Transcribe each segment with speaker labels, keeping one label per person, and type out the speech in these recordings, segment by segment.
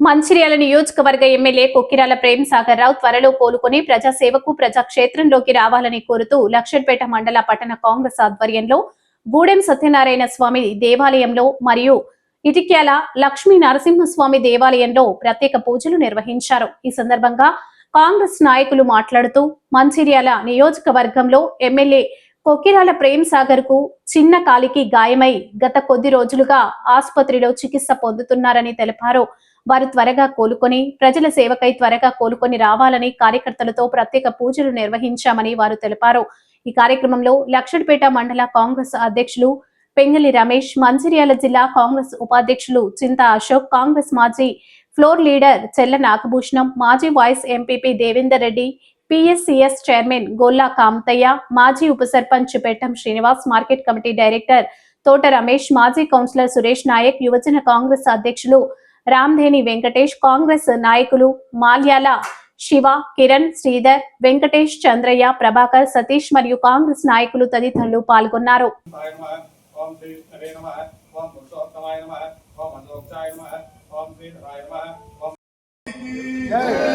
Speaker 1: మంచిర్యాల నియోజకవర్గ ఎమ్మెల్యే కొక్కిరాల ప్రేమ్ సాగర్ రావు త్వరలో కోలుకొని ప్రజాసేవకు ప్రజాక్షేత్రంలోకి రావాలని కోరుతూ లక్షడ్పేట మండల పట్టణ కాంగ్రెస్ ఆధ్వర్యంలో గూడెం సత్యనారాయణ స్వామి దేవాలయంలో మరియు ఇటిక్యాల లక్ష్మీ నరసింహస్వామి దేవాలయంలో ప్రత్యేక పూజలు నిర్వహించారు. ఈ సందర్భంగా కాంగ్రెస్ నాయకులు మాట్లాడుతూ మంచిర్యాల నియోజకవర్గంలో ఎమ్మెల్యే కొక్కిరాల ప్రేమ్ సాగర్కు చిన్న కాలికి గాయమై గత కొద్ది రోజులుగా ఆసుపత్రిలో చికిత్స పొందుతున్నారని తెలిపారు. వారు త్వరగా కోలుకొని ప్రజల సేవకై త్వరగా కోలుకొని రావాలని కార్యకర్తలతో ప్రత్యేక పూజలు నిర్వహించామని వారు తెలిపారు. ఈ కార్యక్రమంలో లక్షణపేట మండల కాంగ్రెస్ అధ్యక్షులు పెంగలి రమేష్ మంచిర్యాల జిల్లా కాంగ్రెస్ ఉపాధ్యక్షులు చింత అశోక్ కాంగ్రెస్ మాజీ ఫ్లోర్ లీడర్ చెల్ల నాగభూషణం మాజీ vice MPP Devender Reddy PSCS chairman Golla Kamataiah మాజీ ఉప సర్పంచ్ పెట్టం శ్రీనివాస్ మార్కెట్ కమిటీ డైరెక్టర్ తోట రమేష్ మాజీ కౌన్సిలర్ సురేష్ నాయక్ యువజన కాంగ్రెస్ అధ్యక్షులు రామ్ధేని వెంకటేష్ కాంగ్రెస్ నాయకులు మాల్యాల శివ కిరణ్ శ్రీధర్ వెంకటేష్ చంద్రయ్య ప్రభాకర్ సతీష్ మరియు కాంగ్రెస్ నాయకులు తదితరులు పాల్గొన్నారు
Speaker 2: Yeah.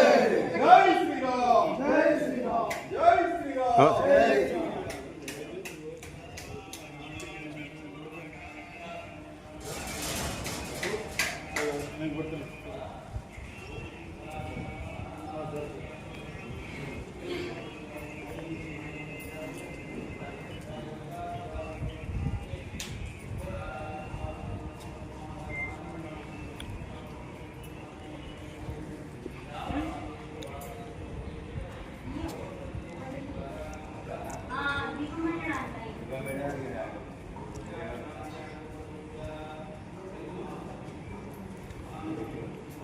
Speaker 2: and
Speaker 3: them.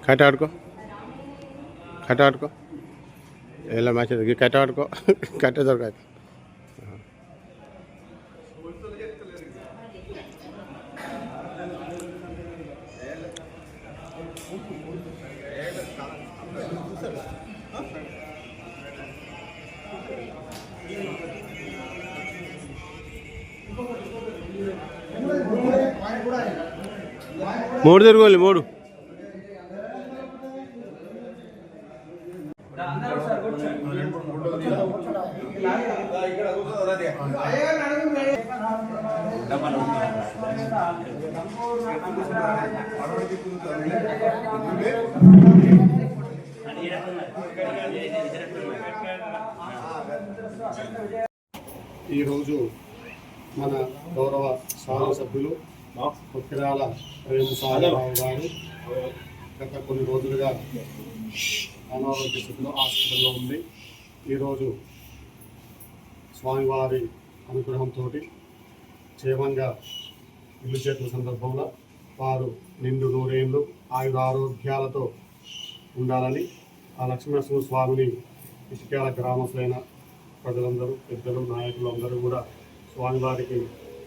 Speaker 3: खाटा आड़को खाटा आड़को मैसे कैटा आड़को कैटे दरक मूड दूर मूड़
Speaker 4: ఈరోజు మన గౌరవ శాసనసభ్యులు కొక్కిరాల ప్రేమసాగరరావు గారు గత కొన్ని రోజులుగా అనారోగ్య స్థితిలో హాస్పిటల్లో ఉంది ఈరోజు స్వామివారి అనుగ్రహంతో క్షేమంగా ఇల్లు చేతుల సందర్భంలో వారు నిండు నూరేళ్ళు ఆయుర ఆరోగ్యాలతో ఉండాలని ఆ లక్ష్మీనరసింహ స్వామిని ఇసుకాల గ్రామస్తులైన ప్రజలందరూ పెద్దలు నాయకులు అందరూ కూడా స్వామివారికి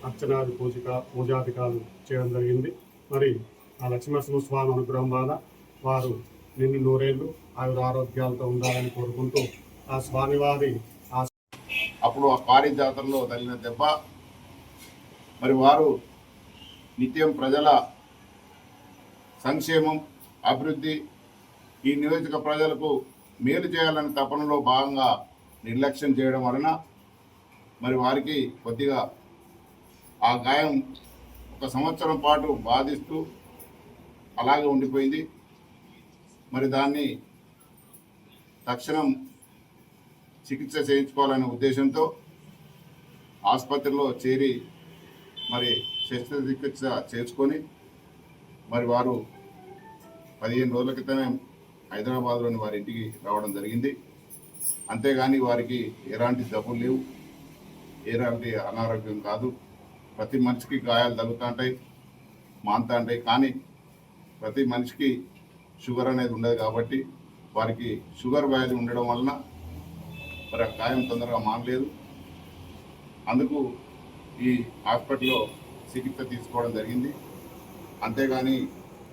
Speaker 4: అర్చనాది పూజిక పూజాధికారులు చేయడం జరిగింది. మరి ఆ లక్ష్మీనరసింహ స్వామి అనుగ్రహం వల్ల వారు నిన్ను నూరేళ్ళు ఆయుధ ఆరోగ్యాలతో ఉండాలని కోరుకుంటూ ఆ స్వామివారి ఆ
Speaker 5: అప్పుడు ఆ పారి జాతరలో తగిలిన దెబ్బ. మరి వారు నిత్యం ప్రజల సంక్షేమం అభివృద్ధి ఈ నియోజక ప్రజలకు మేలు చేయాలని తపనలో భాగంగా నిర్లక్ష్యం చేయడం వలన మరి వారికి కొద్దిగా ఆ గాయం ఒక సంవత్సరం పాటు బాధిస్తూ అలాగే ఉండిపోయింది. మరి దాన్ని తక్షణం చికిత్స చేయించుకోవాలనే ఉద్దేశంతో ఆసుపత్రిలో చేరి మరి శస్త్రచికిత్స చేసుకొని మరి వారు పదిహేను రోజుల క్రితమే హైదరాబాద్లోని వారి ఇంటికి రావడం జరిగింది. అంతేగాని వారికి ఎలాంటి జబ్బులు లేవు. ఎలాంటి అనారోగ్యం కాదు. ప్రతి మనిషికి గాయాలు తగ్గుతుంటాయి మాంతుంటాయి కానీ ప్రతి మనిషికి షుగర్ అనేది ఉండదు కాబట్టి వారికి షుగర్ వ్యాధి ఉండడం వలన మరి గాయం తొందరగా మానలేదు. అందుకు ఈ హాస్పిటల్లో చికిత్స తీసుకోవడం జరిగింది. అంతేగాని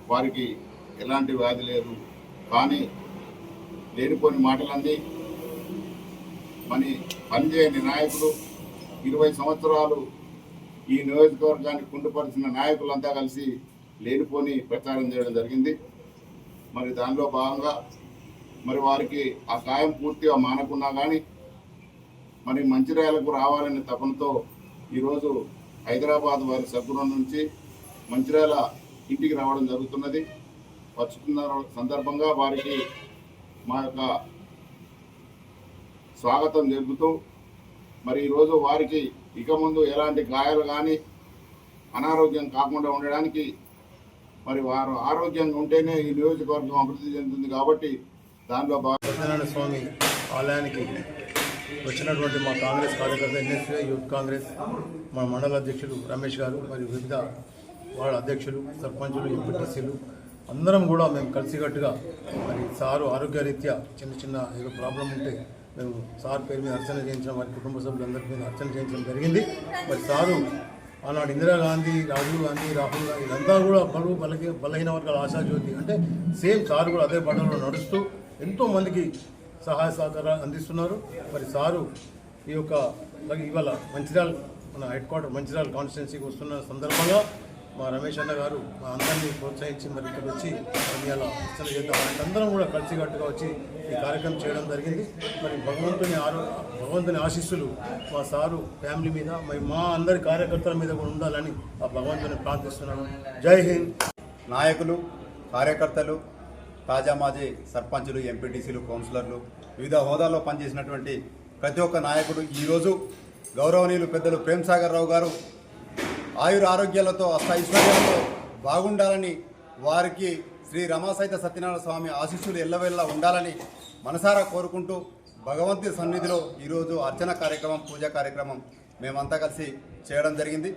Speaker 5: వారికి ఎలాంటి వ్యాధి లేదు. కానీ లేనిపోని మాటలన్నీ మని పనిచేయని నాయకులు ఇరవై సంవత్సరాలు ఈ నియోజకవర్గాన్ని కుండుపరిచిన నాయకులంతా కలిసి లేనిపోని ప్రచారం చేయడం జరిగింది. మరి దానిలో భాగంగా మరి వారికి ఆ గాయం పూర్తిగా మానకున్నా కానీ మరి మంచిర్యాలకు రావాలనే తపనతో ఈరోజు హైదరాబాద్ వారి సభ్యుల నుంచి మంచిర్యాల ఇంటికి రావడం జరుగుతున్నది. వచ్చుతున్న సందర్భంగా వారికి మా యొక్క స్వాగతం జరుపుతూ మరి ఈరోజు వారికి ఇక ముందు ఎలాంటి గాయాలు కానీ అనారోగ్యం కాకుండా ఉండడానికి మరి వారు ఆరోగ్యంగా ఉంటేనే ఈ నియోజకవర్గం అభివృద్ధి చెందుతుంది కాబట్టి దానిలో భాగంగా
Speaker 6: సత్యనారాయణ స్వామి ఆలయానికి వచ్చినటువంటి మా కాంగ్రెస్ కార్యకర్త ఎన్ఎస్ఏ యూత్ కాంగ్రెస్ మా మండల అధ్యక్షులు రమేష్ గారు మరియు వివిధ వాళ్ళ అధ్యక్షులు సర్పంచులు ఎంపీటీసీలు అందరం కూడా మేము కలిసికట్టుగా మరి సారు ఆరోగ్యరీత్యా చిన్న చిన్న ఏదో ప్రాబ్లం ఉంటే మేము సార్ పేరు మీద అర్చన చేయించడం వారి కుటుంబ సభ్యులందరి మీద అర్చన చేయించడం జరిగింది. మరి సారు ఆనాడు ఇందిరాగాంధీ రాజీవ్ గాంధీ రాహుల్ గాంధీ ఇదంతా కూడా బరువు బలహీ బలహీన వర్గాల ఆశాజ్యోతి. అంటే సేమ్ సారు కూడా అదే పట్టణంలో నడుస్తూ ఎంతో మందికి సహాయ సహకారాలు అందిస్తున్నారు. మరి సారు ఈ యొక్క ఇవాళ మంచిర్యాల మన హెడ్ క్వార్టర్ మంచిర్యాల కాన్స్టిట్యున్సీకి వస్తున్న సందర్భంగా మా రమేష్ అన్న గారు మా అందరినీ ప్రోత్సహించి మరి ఇక్కడ వచ్చి మరి ఇలా చేద్దాం. అందరం కూడా కలిసికట్టుగా వచ్చి ఈ కార్యక్రమం చేయడం జరిగింది. మరి భగవంతుని ఆరో భగవంతుని ఆశీస్సులు మా సారు ఫ్యామిలీ మీద మరి మా అందరి కార్యకర్తల మీద కూడా ఉండాలని ఆ భగవంతుని ప్రార్థిస్తున్నాను. జై హింద్.
Speaker 7: నాయకులు కార్యకర్తలు తాజా మాజీ సర్పంచులు ఎంపీటీసీలు కౌన్సిలర్లు వివిధ హోదాల్లో పనిచేసినటువంటి ప్రతి ఒక్క నాయకుడు ఈరోజు గౌరవనీయులు పెద్దలు ప్రేమ్ సాగర్ రావు గారు ఆయుర ఆరోగ్యాలతో అష్టైశ్వర్యాలతో బాగుండాలని వారికి శ్రీ రమాసైత సత్యనారాయణ స్వామి ఆశీస్సులు ఎల్లవెల్లా ఉండాలని మనసారా కోరుకుంటూ భగవంతుడి సన్నిధిలో ఈరోజు అర్చన కార్యక్రమం పూజా కార్యక్రమం మేమంతా కలిసి చేయడం జరిగింది.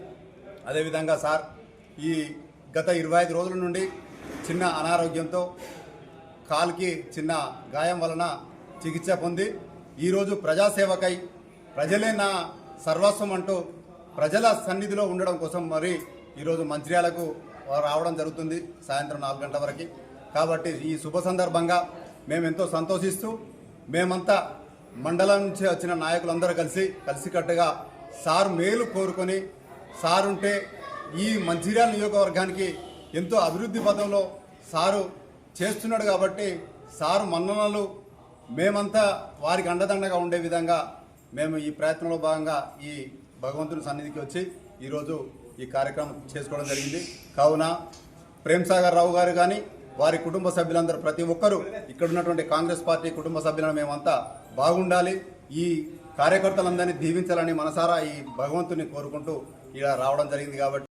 Speaker 7: అదేవిధంగా సార్ ఈ గత ఇరవై ఐదు రోజుల నుండి చిన్న అనారోగ్యంతో కాల్కి చిన్న గాయం వలన చికిత్స పొంది ఈరోజు ప్రజాసేవకై ప్రజలే నా సర్వస్వం అంటూ ప్రజల సన్నిధిలో ఉండడం కోసం మరి ఈరోజు మంచిర్యాలకు రావడం జరుగుతుంది సాయంత్రం నాలుగు గంటల వరకు. కాబట్టి ఈ శుభ సందర్భంగా మేము ఎంతో సంతోషిస్తూ మేమంతా మండలం నుంచి వచ్చిన నాయకులందరూ కలిసి కలిసికట్టుగా సార్ మేలు కోరుకొని సార్ ఉంటే ఈ మంచిర్యాల నియోజకవర్గానికి ఎంతో అభివృద్ధి పదంలో సారు చేస్తున్నాడు కాబట్టి సారు మన్ననలు మేమంతా వారికి అండదండగా ఉండే విధంగా మేము ఈ ప్రయత్నంలో భాగంగా ఈ భగవంతుని సన్నిధికి వచ్చి ఈరోజు ఈ కార్యక్రమం చేసుకోవడం జరిగింది. కావున ప్రేమ్సాగర్ రావు గారు కానీ వారి కుటుంబ సభ్యులందరూ ప్రతి ఒక్కరూ ఇక్కడ ఉన్నటువంటి కాంగ్రెస్ పార్టీ కుటుంబ సభ్యులను మేమంతా బాగుండాలి. ఈ కార్యకర్తలందరినీ దీవించాలని మనసారా ఈ భగవంతుని కోరుకుంటూ ఇలా రావడం జరిగింది కాబట్టి